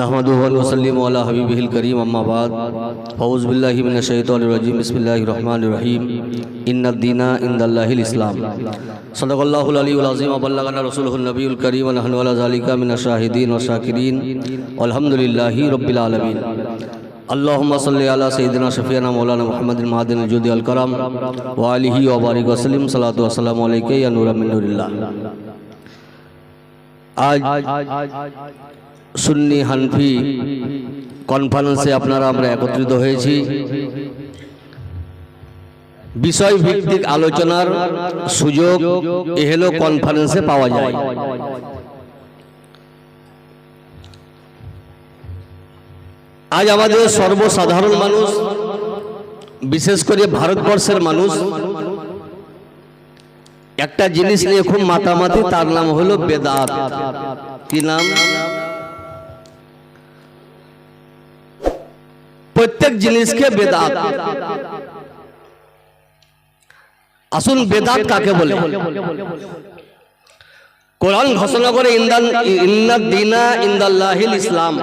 नहमदुहु व सल्लिमु अला हबीबिहिल करीम अम्मा बाद फौज बिल्लाहि मिनश शैतानिर रजीम बिस्मिल्लाहिर रहमानिर रहीम इन्नद दीना इंदल्लाहिल इस्लाम सदक़ल्लाहुल अलीयुल अज़ीम व बल्लगना रसूलुहुन नबियुल करीम व नहनु अला ज़ालिका मिनश शाहिदीन व शाकिरीन वल्हम्दुलिल्लाहि रब्बिल आलमीन अल्लाहुम्मा सल्लि अला सय्यिदिना शफीना मौलाना मुहम्मदिन मादिन जुदी अल करम व आलिहि व बारिक वसल्लम सलातु व सलामु अलैका या नूर मिन नूरिल्लाह आज সুন্নি হানফি কনফারেন্সে আপনারা আমরা একত্রিত হয়েছি। বিষয় ভিত্তিক আলোচনার সুযোগ এহেলো কনফারেন্সে পাওয়া যায়। আজ আমাদের সর্বসাধারণ মানুষ, বিশেষ করে ভারতবর্ষের মানুষ, একটা জিনিস নিয়ে খুব মাতামাতি, তার নাম হলো বেদাত। কি নাম? প্রত্যেক জিনিসকে বেদাত। আসুন বেদাত কাকে বলে? কোরআন ঘোষণা করে ইন্দান ইন্দাল্লাহিল ইসলাম।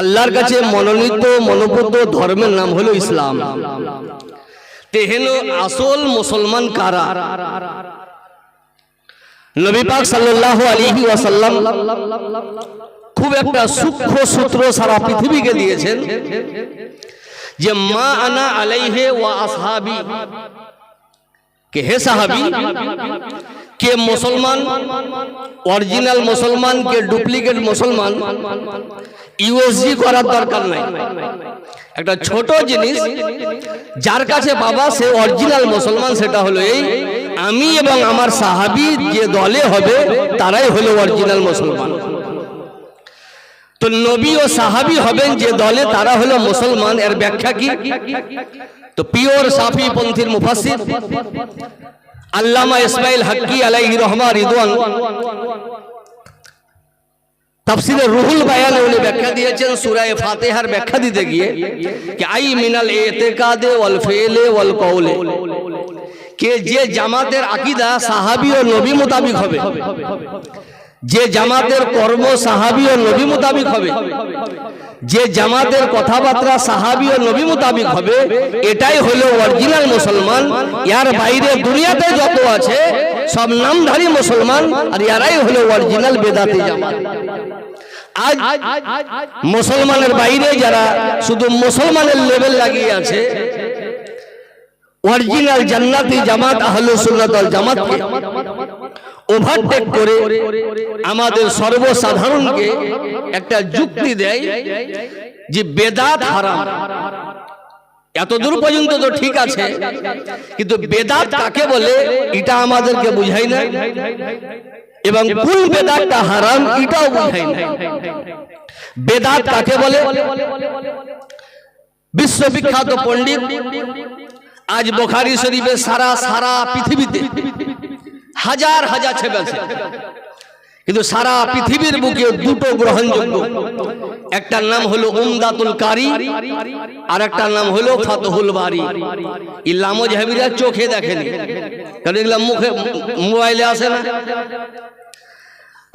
আল্লাহর কাছে মনোনীত মনোবদ্ধ ধর্মের নাম হলো ইসলাম। তেহেন আসল মুসলমান কারা? নবী পাক সাল্লাল্লাহু আলাইহি ওয়াসাল্লাম। খুব একটা সূক্ষ্ম সূত্র সারা পৃথিবীকে দিয়েছেন যে মা আনা আলাইহে ওয়া আসহাবি। কে হে সাহাবি? কে মুসলমান? অরিজিনাল মুসলমান? কে ডুপ্লিকেট মুসলমান? ইউএসজি করার দরকার নাই। একটা ছোট জিনিস, যার কাছে বাবা সে অরিজিনাল মুসলমান, সেটা হলো এই, আমি এবং আমার সাহাবি যে দলে হবে, তারাই হলো অরিজিনাল মুসলমান। তো নবী ও সাহাবি হবেন যে দলে, তারা হলো মুসলমান। এর ব্যাখ্যা কি? তো পিওর সাফি পন্থীর মুফাসির আল্লামা ইসমাইল হাক্কি আলাইহি রহমা রিদওয়ান। তাফসিরে রুহুল বায়ানে উনি ব্যাখ্যা দিয়েছেন সূরা ফাতিহার ব্যাখ্যা দিতে গিয়ে কি আই মিনাল ইতিকাদে ওয়াল ফিলে ওয়াল কওলে। কে যে জামাতের আকীদা সাহাবী ও নবী মোতাবিক হবে। যে জামাতের কর্ম সাহাবি ও নবী মোতাবিক হবে, যে জামাতের কথাবার্তা সাহাবি ও নবী মোতাবিক হবে, এটাই হলো অরিজিনাল মুসলমান, ইয়ার বাইরে দুনিয়াতে যত আছে, সব নামধারী মুসলমান, আর ইয়ারাই হলো অরিজিনাল বেদাতি জামাত। আজ মুসলমানের বাইরে যারা শুধু মুসলমানের লেভেল লাগিয়ে আছে অরিজিনাল জান্নাতি জামাত আহলুস সুন্নাত ওয়াল জামাতকে ওভারটেক করে আমাদের সর্বসাধারণকে একটা যুক্তি দেয় যে বেদাত হারাম। এতদূর পর্যন্ত তো ঠিক আছে, কিন্তু বেদাত কাকে বলে এটা আমাদেরকে বুঝাই না, এবং কোন বেদাতটা হারাম এটাও বুঝাই না। বেদাত কাকে বলে? বিশ্ববিখ্যাত পণ্ডিত আজ বোখারি শরীফে সারা সারা পৃথিবীতে হাজার হাজার ছেপেছে কিন্তু সারা পৃথিবীর বুকে দুটো গ্রহণযোগ্য। একটার নাম হলো উমদাতুল কারি, আর একটার নাম হলো ফাতহুল বারি। ইল্লামো জাহাবিরা চোখে দেখেনি। কারণ এগুলা মুখে মোবাইলে আসে না।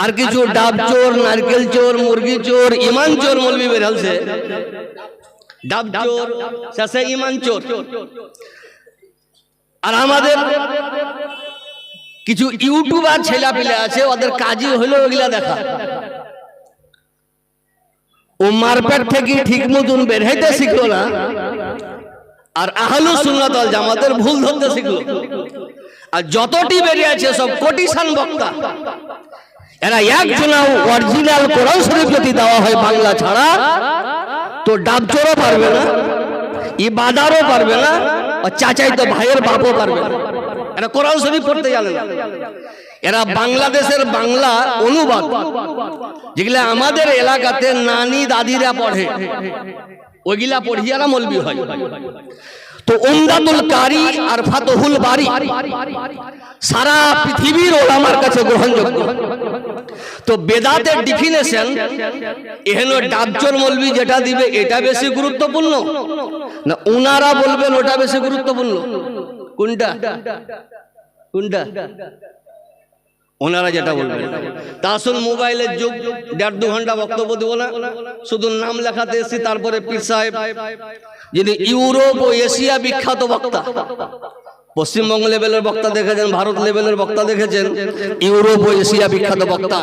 আর কিছু ডাব চোর, নারকেল চোর, মুরগি চোর, ইমান চোর মলবি বেরালছে ডাব চোর, শেষে ইমান চোর। আর আমাদের কিছু ইউটিউবার ছেলা পেলে আছে ওদের কাজই হলো ওগুলা দেখা। ও মারপেট থেকে ঠিক মতন বের হইতে শিখলো না। আর আহলু সুন্নাত ওয়াল জামাতের ভুল ধরতে শিখলো। আর যতটি বেরিয়ে আছে সব কোটিশান বক্তা। এরা একজনা অরিজিনাল কোরআন শরীফ যদি দেওয়া হয় বাংলা ছাড়া। তো ডাব চোরও পারবে না ই বাদারও পারবে না আর চাচাই তো ভাইয়ের বাপও পারবে না। এরা কোরআন শরীফ পড়তে জানে না। এরা বাংলাদেশের বাংলা অনুবাদ। যেগুলা আমাদের এলাকাতে নানি দাদিরা পড়ে, ওইগুলা পড়িয়ারা মলবি হয়। তো উমদাতুল কারি আর ফাতহুল বারি সারা পৃথিবীর ওলামার কাছে গ্রহণযোগ্য। তো বেদাতের ডিফিনেশন এহেন ডাবচর মলবি যেটা দিবে, এটা বেশি গুরুত্বপূর্ণ? না উনারা বলবেন, ওটা বেশি গুরুত্বপূর্ণ? কোনটা কোনটা ওনারা যেটা বলবেন। তা আসুন মোবাইলের যুগ দেড় দু ঘণ্টা বক্তব্য দেবো না। শুধু নাম লেখাতে এসেছি, তারপরে পীর সাহেব, যিনি ইউরোপ ও এশিয়া বিখ্যাত বক্তা। পশ্চিমবঙ্গ লেভেলের বক্তা দেখেছেন, ভারত লেভেলের বক্তা দেখেছেন, ইউরোপ ও এশিয়া বিখ্যাত বক্তা।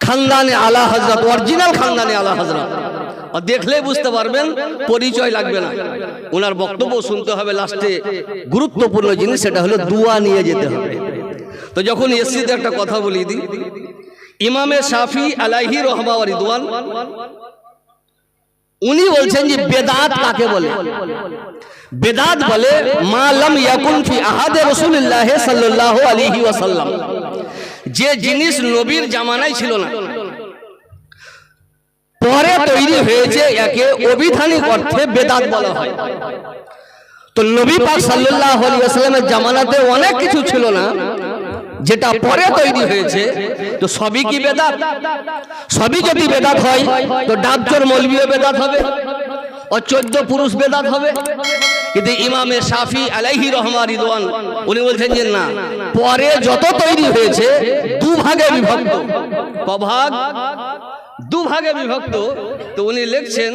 খানদানে আলা হজরত অরিজিনাল খানদানে আলা হজরত আর দেখলেই বুঝতে পারবেন, পরিচয় লাগবে না। ওনার বক্তব্য শুনতে হবে লাস্টে। গুরুত্বপূর্ণ জিনিস সেটা হলো দুয়া নিয়ে যেতে হবে। তো যখন এসিতে একটা কথা বলি দিই, ইমামে শাফি আলাইহি রহমা রিদওয়ান, উনি বলছেন যে বেদাত কাকে বলে? বেদাত বলে, মা লাম ইয়াকুন আহাদে রাসূলুল্লাহ সাল্লাল্লাহু আলাইহি ওয়াসাল্লাম। যে জিনিস নবীর জামানায় ছিল না পরে তৈরি হয়েছে একে অভিধানিক অর্থে বেদাত বলা হয়। তো নবী পাক সাল্লাল্লাহু আলাইহি ওয়াসাল্লামের জামানাতে অনেক কিছু ছিল না যেটা পরে তৈরি হয়েছে। তো সবই কি বেদাত? সবই যদি বেদাত হয় তো ডাবচোর মৌলবীও বেদাত হবে ও চোদ্দ পুরুষ বেদাত হবে। কিন্তু ইমামে শাফি আলাইহি রহমা রিদওয়ান উনি বলছেন যে না পরে যত তৈরি হয়েছে দু ভাগে বিভক্ত। কভাগ দু ভাগে বিভক্ত, তো উনি লিখছেন,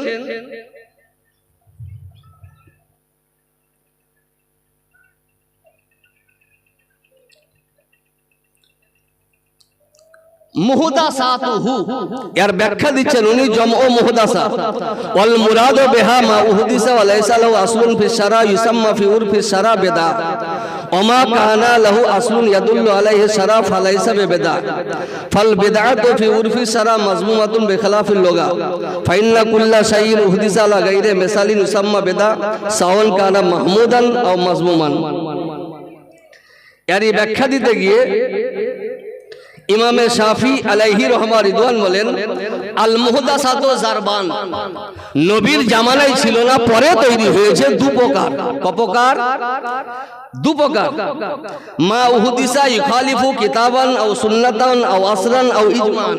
মুহদাসাতুহু। এর ব্যাখ্যা দিচ্ছেন উনি জমও মুহদাসা। ওয়াল মা ফি ওমা কানা লাহু আসলুন ইয়াদুল্লু আলাইহি শারা ফালাইসা বিদা ফাল বিদআতু ফি উরফি শারা মাজমুমাতুন বিখিলাফিল লুগা ফাইন্না কুল্লা শাইইন উহদিসা লা গায়রে মিসালিন ইউসাম্মা বিদা সাওয়ান কানা মাহমুদান আও মাজমুমান এর এই ব্যাখ্যা দিতে গিয়ে ইমামে শাফি আলাইহি রহমা রিদওয়ান বলেন আল মুহদাসাত জারবান। নবীর জামানায় ছিল না পরে তৈরি হয়েছে দু প্রকার কপকার? দু প্রকার মা উহুদিসা ইখালিফু কিতাবান আও সুন্নাতান আও আসরান আও ইজমান।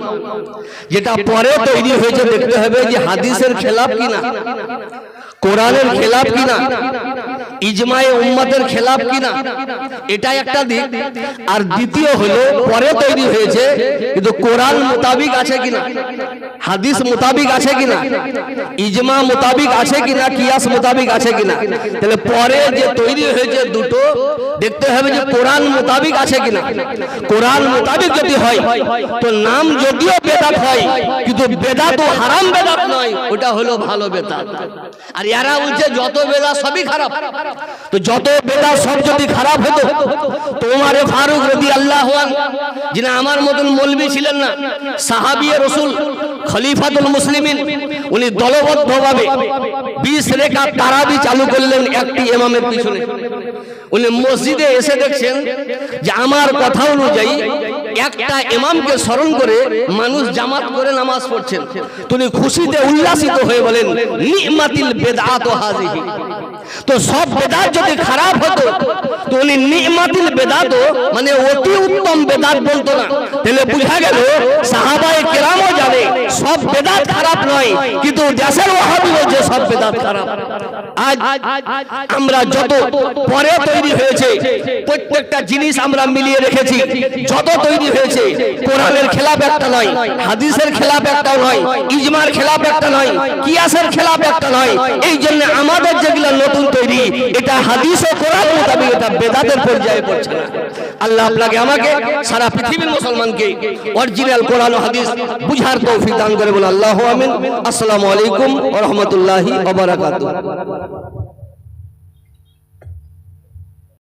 যেটা পরে তৈরি হয়েছে দেখতে হবে যে হাদিসের খেলাফ কিনা কোরআনের খেলাফ কিনা। ইজমায়ে উম্মতের খেলাফ কিনা? এটা একটা দিক। আর দ্বিতীয় হলো, পরে তৈরি হয়েছে, কিন্তু কোরআন মোতাবিক আছে কিনা? হাদিস মোতাবিক আছে কিনা? ইজমা মোতাবিক আছে কিনা? কিয়াস মোতাবিক আছে কিনা? তাহলে পরে যে তৈরি হয়েছে দুটো, দেখতে হবে যে কোরআন মোতাবিক আছে কিনা। কোরআন মোতাবিক যদি হয়, তো নাম যদিও বেদাত হয়, কিন্তু বেদাত ও হারাম বেদাত নয়, ওটা হলো ভালো বেদাত। আর এরা বলছে, যত বেদা সবই খারাপ। তো যত বেদা সব যদি খারাপ হতো, তো উমারে ফারুক রদি আল্লাহ যিনি আমার মতন মলবি ছিলেন না সাহাবিয়ে রসুল, খলিফাতুল মুসলিমিন, উনি দলবদ্ধভাবে বিশ রেখা তারাবি চালু করলেন একটি ইমামের পিছনে। উনি মসজিদে এসে দেখছেন যে আমার কথা অনুযায়ী একটা ইমামকে স্মরণ করে মানুষ জামাত করে নামাজ পড়ছেন। তিনি খুশিতে উল্লাসিত হয়ে বলেন, নিমাতিল বেদাত হাজিহি তো সব বেদাত যদি খারাপ হতো মানে অতি উত্তম বলতো বুঝা সব খারাপ নয়, কিন্তু সব আমরা যত পরে তৈরি হয়েছে, প্রত্যেকটা জিনিস আমরা মিলিয়ে রেখেছি, যত তৈরি হয়েছে, কোরআনের খেলাফ একটা নয়, হাদিসের খেলাফ একটা নয়, ইজমার খেলাফ একটা নয়, কিয়াসের খেলাফ একটা নয়। এই জন্য আমাদের যেগুলো নতুন তৈরি, এটা হাদিস ও কোরআন মোতাবেক এটা বেদাতের পর্যায়ে পড়ছে না। আল্লাহ আপনাকে আমাকে সারা পৃথিবীর মুসলমানকে অরিজিনাল কোরআন হাদিস বুঝার তৌফিক দান করে বলে আল্লাহ আমিন। আসসালামু আলাইকুম ওয়া রাহমাতুল্লাহি